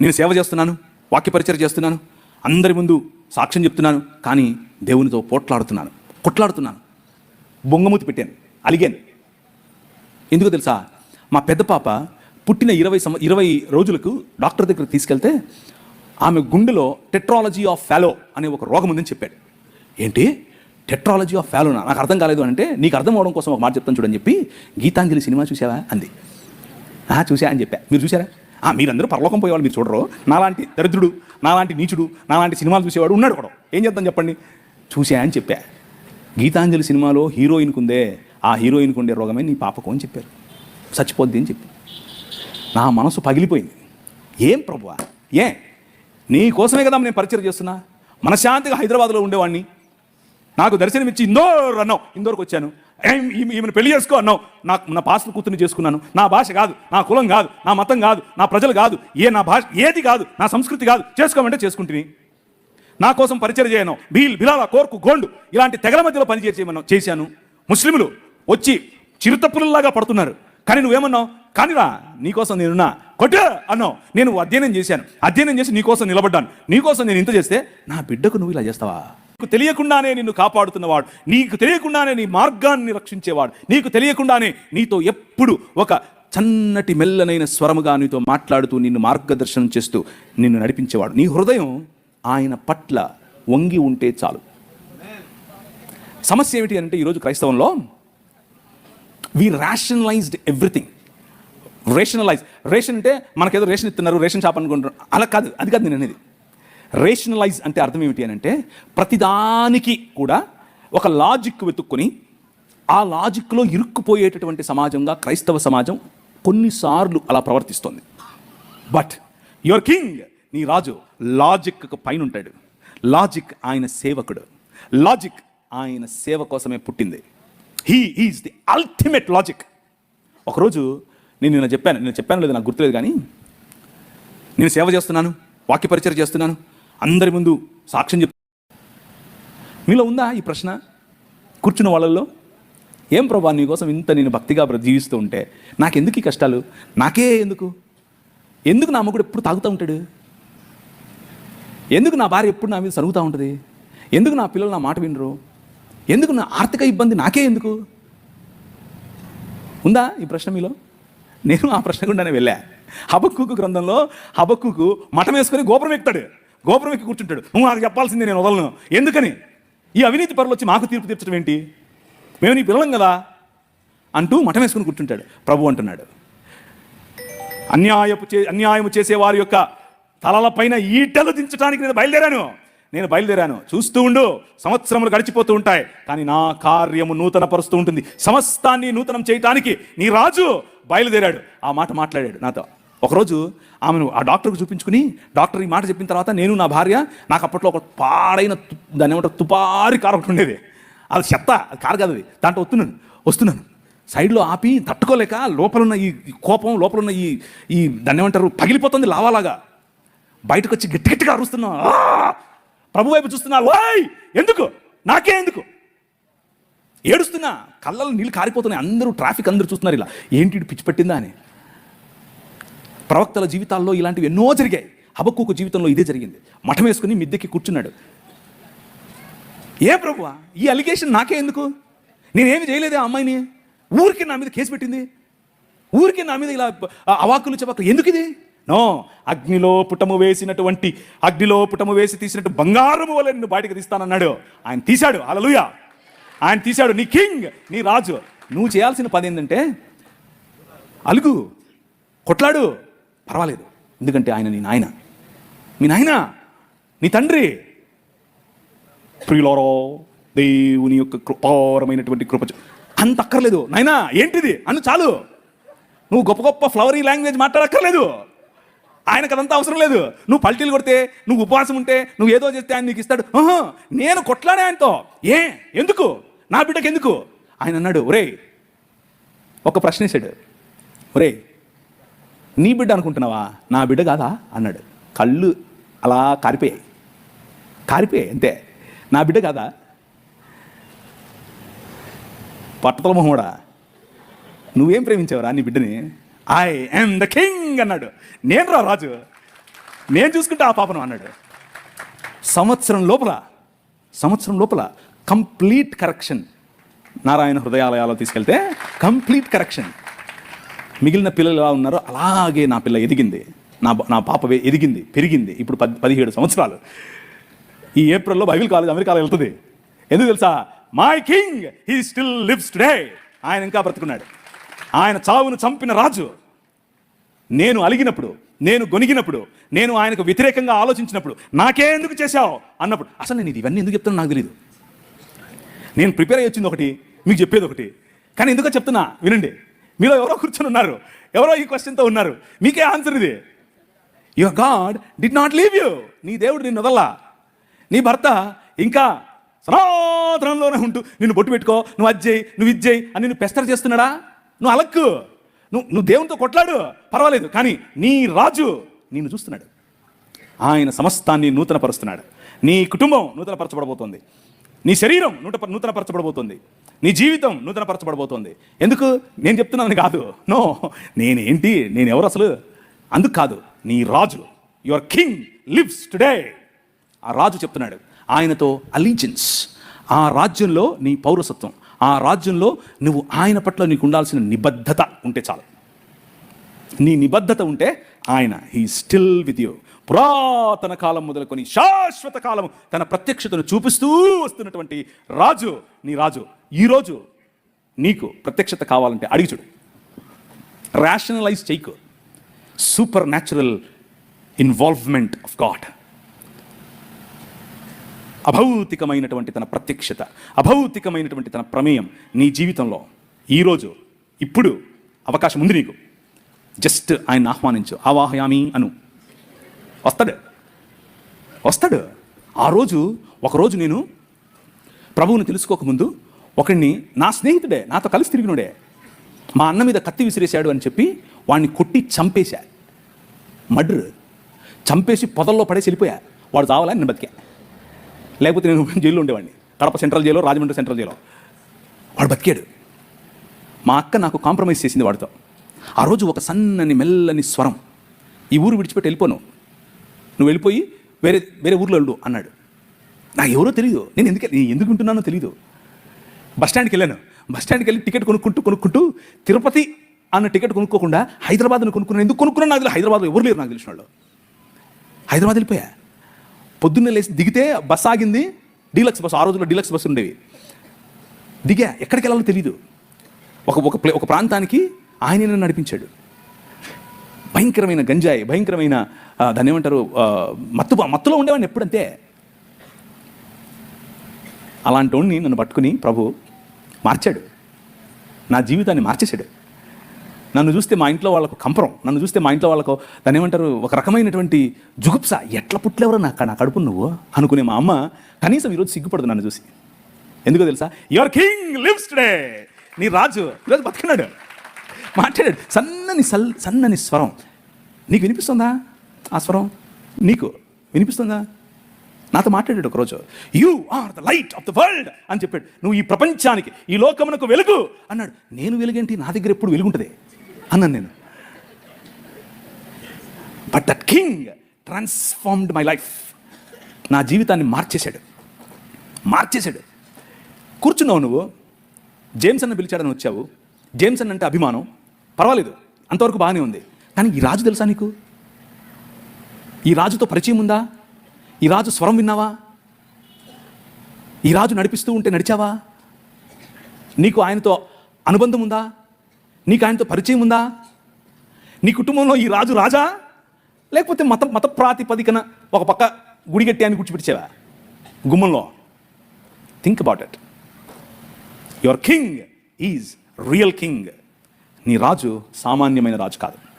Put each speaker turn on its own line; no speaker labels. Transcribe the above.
నేను సేవ చేస్తున్నాను వాక్యపరిచయం చేస్తున్నాను అందరి ముందు సాక్ష్యం చెప్తున్నాను కానీ దేవునితో పోట్లాడుతున్నాను కొట్లాడుతున్నాను. బొంగమూతి పెట్టాను అలిగాను. ఎందుకు తెలుసా? మా పెద్ద పాప పుట్టిన ఇరవై సంవ ఇరవై రోజులకు డాక్టర్ దగ్గరికి తీసుకెళ్తే ఆమె గుండెలో టెట్రాలజీ ఆఫ్ ఫాలో అనే ఒక రోగం ఉందని చెప్పాడు. ఏంటి? టెట్రాలజీ ఆఫ్ ఫాలోనా నాకు అర్థం కాలేదు అంటే నీకు అర్థం అవడం కోసం ఒక మాట చెప్తాను చూడని చెప్పి గీతాంజలి సినిమా చూసావా? అంది. చూసా అని చెప్పా. మీరు చూసారా? మీరందరూ పరలోకం పోయేవాళ్ళు మీరు చూడరు. నాలాంటి దరిద్రుడు నాలాంటి నీచుడు నాలాంటి సినిమాలు చూసేవాడు ఉన్నాడు కూడా. ఏం చేద్దాం చెప్పండి? చూసా అని చెప్పా. గీతాంజలి సినిమాలో హీరోయిన్కు ఉందే ఆ హీరోయిన్కు ఉండే రోగమే నీ పాపకు అని చెప్పారు. చచ్చిపోద్ది అని చెప్పి. నా మనసు పగిలిపోయింది. ఏం ప్రభువా? ఏ? నీ కోసమే కదా నేను పరిచయం చేస్తున్నా. మనశాంతిగా హైదరాబాద్లో ఉండేవాడిని. నాకు దర్శనమిచ్చి ఇందోర్ అన్నావు. ఇందోర్కి వచ్చాను. ఈమెను పెళ్ళి చేసుకో అన్నావు. నాకు నా భాషను కూతుర్ని చేసుకున్నాను. నా భాష కాదు నా కులం కాదు నా మతం కాదు నా ప్రజలు కాదు ఏ నా భాష ఏది కాదు నా సంస్కృతి కాదు చేసుకోమంటే చేసుకుంటుని. నా కోసం పరిచయం చేయను. బీల్ బిలాల కోర్కు గోండు ఇలాంటి తెగల మధ్యలో పనిచేసేయమన్నావు చేశాను. ముస్లింలు వచ్చి చిరుతపుల్లలాగా పడుతున్నారు. కానీ నువ్వేమన్నావు? కానీరా నీకోసం నేనున్నా. కొట్టు అన్నావు. నేను అధ్యయనం చేశాను. అధ్యయనం చేసి నీకోసం నిలబడ్డాను. నీకోసం నేను ఇంత చేస్తే నా బిడ్డకు నువ్వు ఇలా చేస్తావా? నీకు తెలియకుండానే నిన్ను కాపాడుతున్నవాడు. నీకు తెలియకుండానే నీ మార్గాన్ని రక్షించేవాడు. నీకు తెలియకుండానే నీతో ఎప్పుడు ఒక చన్నటి మెల్లనైన స్వరముగా నీతో మాట్లాడుతూ నిన్ను మార్గదర్శనం చేస్తూ నిన్ను నడిపించేవాడు. నీ హృదయం ఆయన పట్ల వంగి ఉంటే చాలు. సమస్య ఏమిటి అంటే ఈరోజు క్రైస్తవంలో we rationalized everything rationalize ration అంటే మనకేదో రేషన్ ఇస్తున్నారు రేషన్ షాప్ అనుకుంటున్నారు. అలా కాదు అది కాదు నేను అనేది. రేషనలైజ్ అంటే అర్థం ఏమిటి అని అంటే ప్రతిదానికి కూడా ఒక లాజిక్ వెతుక్కొని ఆ లాజిక్లో ఇరుక్కుపోయేటటువంటి సమాజంగా క్రైస్తవ సమాజం కొన్నిసార్లు అలా ప్రవర్తిస్తుంది. బట్ యువర్ కింగ్ నీ రాజు లాజిక్ పైన ఉంటాడు లాజిక్ ఆయన సేవకుడు. లాజిక్ ఆయన సేవ కోసమే పుట్టింది. He is the ultimate logic ఒకరోజు నేను నిన్న చెప్పాను నేను చెప్పాను లేదు నాకు గుర్తులేదు కానీ నేను సేవ చేస్తున్నాను వాక్యపరిచయం చేస్తున్నాను. అందరి ముందు సాక్ష్యం చెప్ మీలో ఉందా ఈ ప్రశ్న? కూర్చున్న వాళ్ళల్లో? ఏం ప్రభా నీకోసం ఇంత నేను భక్తిగా జీవిస్తూ ఉంటే? నాకెందుకు ఈ కష్టాలు? నాకే ఎందుకు? ఎందుకు నా మొగుడు ఎప్పుడు తాగుతూ ఉంటాడు? ఎందుకు నా భార్య ఎప్పుడు నా మీద సరుగుతూ ఉంటుంది? ఎందుకు నా పిల్లలు నా మాట వినరు? ఎందుకు నా ఆర్థిక ఇబ్బంది నాకే ఎందుకు? ఉందా ఈ ప్రశ్న మీలో? నేను ఆ ప్రశ్న గుండానే వెళ్ళా. హబక్కుకు గ్రంథంలో హబక్కుకు మఠం వేసుకొని గోపురం ఎక్కుతాడు. గోపురం ఎక్కి కూర్చుంటాడు. నువ్వు నాకు చెప్పాల్సిందే నేను వదలను. ఎందుకని? ఈ అవినీతి పరులు వచ్చి మాకు తీర్పు తీర్చడం ఏంటి? మేము నీ పిల్లలం కదా? అంటూ మఠం వేసుకుని కూర్చుంటాడు. ప్రభు అంటున్నాడు. అన్యాయపు చే అన్యాయము చేసే వారి యొక్క తలలపైన ఈటలు దించడానికి నేను బయలుదేరాను. నేను బయలుదేరాను. చూస్తూ ఉండు. సంవత్సరములు గడిచిపోతూ ఉంటాయి. కానీ నా కార్యము నూతన పరుస్తూ ఉంటుంది. సమస్తాన్ని నూతనం చేయటానికి నీ రాజు బయలుదేరాడు. ఆ మాట మాట్లాడాడు నాతో. ఒకరోజు ఆమెను ఆ డాక్టర్కి చూపించుకుని డాక్టర్ ఈ మాట చెప్పిన తర్వాత నేను నా భార్య నాకు అప్పట్లో ఒక పాడైన తు- ఏమంటారు తుపారి కారు ఒకటి ఉండేది. అది చెత్త అది కారు కాదు అది. దాంట్లో వస్తున్నాను వస్తున్నాను. సైడ్లో ఆపి తట్టుకోలేక లోపలున్న ఈ కోపం లోపలున్న ఈ ఈ దాన్ని ఏమంటారు పగిలిపోతుంది లావాలాగా. బయటకు వచ్చి గట్టి గట్టిగా అరుస్తున్నా ప్రభు వైపు చూస్తున్నా వాయ్ ఎందుకు? నాకే ఎందుకు? ఏడుస్తున్నా కళ్ళలో నీళ్ళు కారిపోతున్నాయి. అందరూ ట్రాఫిక్ అందరూ చూస్తున్నారు ఇలా. ఏంటి పిచ్చి పెట్టిందా? అని. ప్రవక్తల జీవితాల్లో ఇలాంటివి ఎన్నో జరిగాయి. హబక్కుకు జీవితంలో ఇదే జరిగింది. మఠం వేసుకుని మిద్దెకి కూర్చున్నాడు. ఏ ప్రభువా? ఈ అలిగేషన్ నాకే ఎందుకు? నేనేమి చేయలేదే ఆ అమ్మాయిని? ఊరికి నా మీద కేసు పెట్టింది? ఊరికి నా మీద ఇలా అవాకులు చెప్పకు ఎందుకు ఇది? నో అగ్నిలో పుటము వేసినటువంటి అగ్నిలో పుటము వేసి తీసినట్టు బంగారము వల్ల నిన్ను బయటకు తీస్తానన్నాడు. ఆయన తీశాడు. అలలుయ ఆయన తీశాడు. నీ కింగ్ నీ రాజు. నువ్వు చేయాల్సిన పని ఏంటంటే అలుగు కొట్లాడు. పర్వాలేదు. ఎందుకంటే ఆయన నీ నాయన. మీ నాయన నీ తండ్రి. ప్రియులారో దేవుని యొక్క కృపారమైనటువంటి కృప అంత అక్కర్లేదు. నాయనా ఏంటిది? అన్ను చాలు. నువ్వు గొప్ప గొప్ప ఫ్లవరీ లాంగ్వేజ్ మాట్లాడక్కర్లేదు. ఆయనకు అదంతా అవసరం లేదు. నువ్వు పల్టీలు కొడితే నువ్వు ఉపవాసం ఉంటే నువ్వు ఏదో చేస్తే ఆయన నీకు ఇస్తాడు. నేను కొట్లాడే ఆయనతో. ఏ? ఎందుకు? నా బిడ్డకి ఎందుకు ఆయన అన్నాడు ఒరే ఒక ప్రశ్న వేశాడు ఒరే నీ బిడ్డ అనుకుంటున్నావా? నా బిడ్డ కాదా? అన్నాడు. కళ్ళు అలా కారిపోయాయి. కారిపోయాయి అంతే. నా బిడ్డ కాదా? పట్టతల మొహముడా నువ్వేం ప్రేమించావురా నీ బిడ్డని? ఐ ఎమ్ ద కింగ్ అన్నాడు. నేను రా రాజు. నేను చూసుకుంటా ఆ పాపను అన్నాడు. సంవత్సరం లోపల సంవత్సరం లోపల కంప్లీట్ కరెక్షన్. నారాయణ హృదయాలయాలో తీసుకెళ్తే కంప్లీట్ కరెక్షన్. మిగిలిన పిల్లలు ఎలా ఉన్నారో అలాగే నా పిల్ల ఎదిగింది. నా నా పాప ఎదిగింది పెరిగింది. ఇప్పుడు పది పదిహేడు సంవత్సరాలు. ఈ ఏప్రిల్లో బైబిల్ కాలేజ్ అమెరికాలో వెళ్తుంది. ఎందుకు తెలుసా? My king he still lives today ఆయన ఇంకా బ్రతుకున్నాడు. ఆయన చావును చంపిన రాజు. నేను అలిగినప్పుడు నేను గొనిగినప్పుడు నేను ఆయనకు వ్యతిరేకంగా ఆలోచించినప్పుడు నాకే ఎందుకు చేశావు అన్నప్పుడు అసలు నేను ఇది ఇవన్నీ ఎందుకు చెప్తున్నా నాకు తెలియదు నేను ప్రిపేర్ అయ్యి వచ్చింది ఒకటి మీకు చెప్పేది ఒకటి. కానీ ఎందుకో చెప్తున్నా వినండి. మీలో ఎవరో కూర్చొని ఉన్నారు? ఎవరో ఈ క్వశ్చన్తో ఉన్నారు? మీకే ఆన్సర్ ఇది. Your God did not leave you నీ దేవుడు నిన్ను వదల్లా నీ భర్త ఇంకా సనాతనంలోనే ఉంటూ నిన్ను బొట్టు పెట్టుకో నువ్వు అది చేయి నువ్వు ఇది చేయి అని నిన్ను పెస్టర్ చేస్తున్నాడా? నువ్వు అలక్కు. నువ్వు నువ్వు దేవునితో కొట్లాడు. పర్వాలేదు కానీ నీ రాజు నిన్ను చూస్తున్నాడు. ఆయన సమస్తాన్ని నూతనపరుస్తున్నాడు. నీ కుటుంబం నూతనపరచబడబోతోంది. నీ శరీరం నూట నూతనపరచబడబోతోంది. నీ జీవితం నూతనపరచబడబోతోంది. ఎందుకు? నేను చెప్తున్నాను కాదు. నో నేనేంటి? నేను ఎవరు అసలు? అందుకు కాదు. నీ రాజు యువర్ కింగ్ లివ్స్ టుడే. ఆ రాజు చెప్తున్నాడు. ఆయనతో అలీజెన్స్ ఆ రాజ్యంలో నీ పౌరసత్వం. ఆ రాజ్యంలో నువ్వు ఆయన పట్ల నీకు ఉండాల్సిన నిబద్ధత ఉంటే చాలు. నీ నిబద్ధత ఉంటే ఆయన హీ స్టిల్ విత్ యూ పురాతన కాలం మొదలుకొని శాశ్వత కాలం తన ప్రత్యక్షతను చూపిస్తూ వస్తున్నటువంటి రాజు నీ రాజు ఈరోజు నీకు ప్రత్యక్షత కావాలంటే అడిగి చూడు. రేషనలైజ్ చేయకు. Supernatural involvement of God అభౌతికమైనటువంటి తన ప్రత్యక్షత అభౌతికమైనటువంటి తన ప్రమేయం నీ జీవితంలో ఈరోజు ఇప్పుడు అవకాశం ఉంది నీకు. జస్ట్ ఆయన ఆహ్వానించు ఆవాహయామి అను. వస్తాడు. వస్తాడు. ఆ రోజు ఒకరోజు నేను ప్రభువుని తెలుసుకోకముందు ఒకడిని నా స్నేహితుడే నాతో కలిసి తిరిగినుడే మా అన్న మీద కత్తి విసిరేశాడు అని చెప్పి వాడిని కొట్టి చంపేశా. మర్డర్ చంపేసి పొదల్లో పడేసి వెళ్ళిపోయా. వాడు చావాలని నేను బతికా. లేకపోతే నేను జైల్లో ఉండేవాడిని కడప సెంట్రల్ జైల్లో రాజమండ్రి సెంట్రల్ జైల్లో వాడు బతికాడు. మా అక్క నాకు కాంప్రమైజ్ చేసింది వాడితో. ఆ రోజు ఒక సన్నని మెల్లని స్వరం. ఈ ఊరు విడిచిపెట్టి వెళ్ళిపోను. నువ్వు వెళ్ళిపోయి వేరే వేరే ఊర్లో వెళ్ళు అన్నాడు. నాకు ఎవరో తెలియదు నేను ఎందుకు నేను ఎందుకు ఉంటున్నానో తెలియదు బస్ స్టాండ్కి వెళ్ళాను. బస్ స్టాండ్కి వెళ్ళి టికెట్ కొనుక్కుంటూ కొనుక్కుంటూ తిరుపతి అన్న టికెట్ కొనుక్కోకుండా హైదరాబాద్ను కొనుక్కున్నాను. ఎందుకు కొనుక్కున్నాను? నాకు తెలియదు. హైదరాబాద్లో ఎవరు లేరు నాకు తెలిసిన వాళ్ళు. హైదరాబాద్ వెళ్ళిపోయా. పొద్దున్నే లేచి దిగితే బస్ ఆగింది. డీలక్స్ బస్ ఆ రోజుల్లో డీలక్స్ బస్సు ఉండేవి. దిగా. ఎక్కడికి వెళ్ళాలో తెలియదు ఒక ఒక ప్లే ఒక ప్రాంతానికి ఆయన నడిపించాడు. భయంకరమైన గంజాయి భయంకరమైన దాన్ని ఏమంటారు మత్తు మత్తులో ఉండేవాడిని ఎప్పుడంతే. అలాంటి వాడిని నన్ను పట్టుకుని ప్రభు మార్చాడు. నా జీవితాన్ని మార్చేశాడు. నన్ను చూస్తే మా ఇంట్లో వాళ్ళకు కంపరం నన్ను చూస్తే మా ఇంట్లో వాళ్ళకు దాన్ని ఏమంటారు ఒక రకమైనటువంటి జుగుప్స ఎట్లా పుట్లేవరో నాకు నా కడుపు నువ్వు? అనుకునే మా అమ్మ కనీసం ఈరోజు సిగ్గుపడదు నన్ను చూసి. ఎందుకో తెలుసా? యువర్ కింగ్ లివ్స్ టుడే నీ రాజు ఈరోజు బతికినాడు. మాట్లాడాడు. సన్నని సల్ సన్నని స్వరం. నీకు వినిపిస్తుందా? ఆ స్వరం? నీకు వినిపిస్తుందా? నాతో మాట్లాడాడు ఒకరోజు. You are the light of the world అని చెప్పాడు. నువ్వు ఈ ప్రపంచానికి ఈ లోకమునకు వెలుగు అన్నాడు. నేను వెలుగేంటి? నా దగ్గర ఎప్పుడు వెలుగుంటుంది? అన్నాను నేను. But that king transformed my life నా జీవితాన్ని మార్చేశాడు. మార్చేశాడు. కూర్చున్నావు నువ్వు. జేమ్స్ అన్న పిలిచాడని వచ్చావు. జేమ్స్ అన్న అంటే అభిమానం. పర్వాలేదు. అంతవరకు బాగానే ఉంది. కానీ ఈ రాజు తెలుసా నీకు? ఈ రాజుతో పరిచయం ఉందా? ఈ రాజు స్వరం విన్నావా? ఈ రాజు నడిపిస్తూ ఉంటే నడిచావా? నీకు ఆయనతో అనుబంధం ఉందా? నీకు ఆయనతో పరిచయం ఉందా? నీ కుటుంబంలో ఈ రాజు రాజా? లేకపోతే మత మత ప్రాతిపదికన ఒక పక్క గుడిగట్టి అని కూర్చిపెట్టావా గుమ్మంలో. Think about it your king is real king నీ రాజు సామాన్యమైన రాజు కాదు.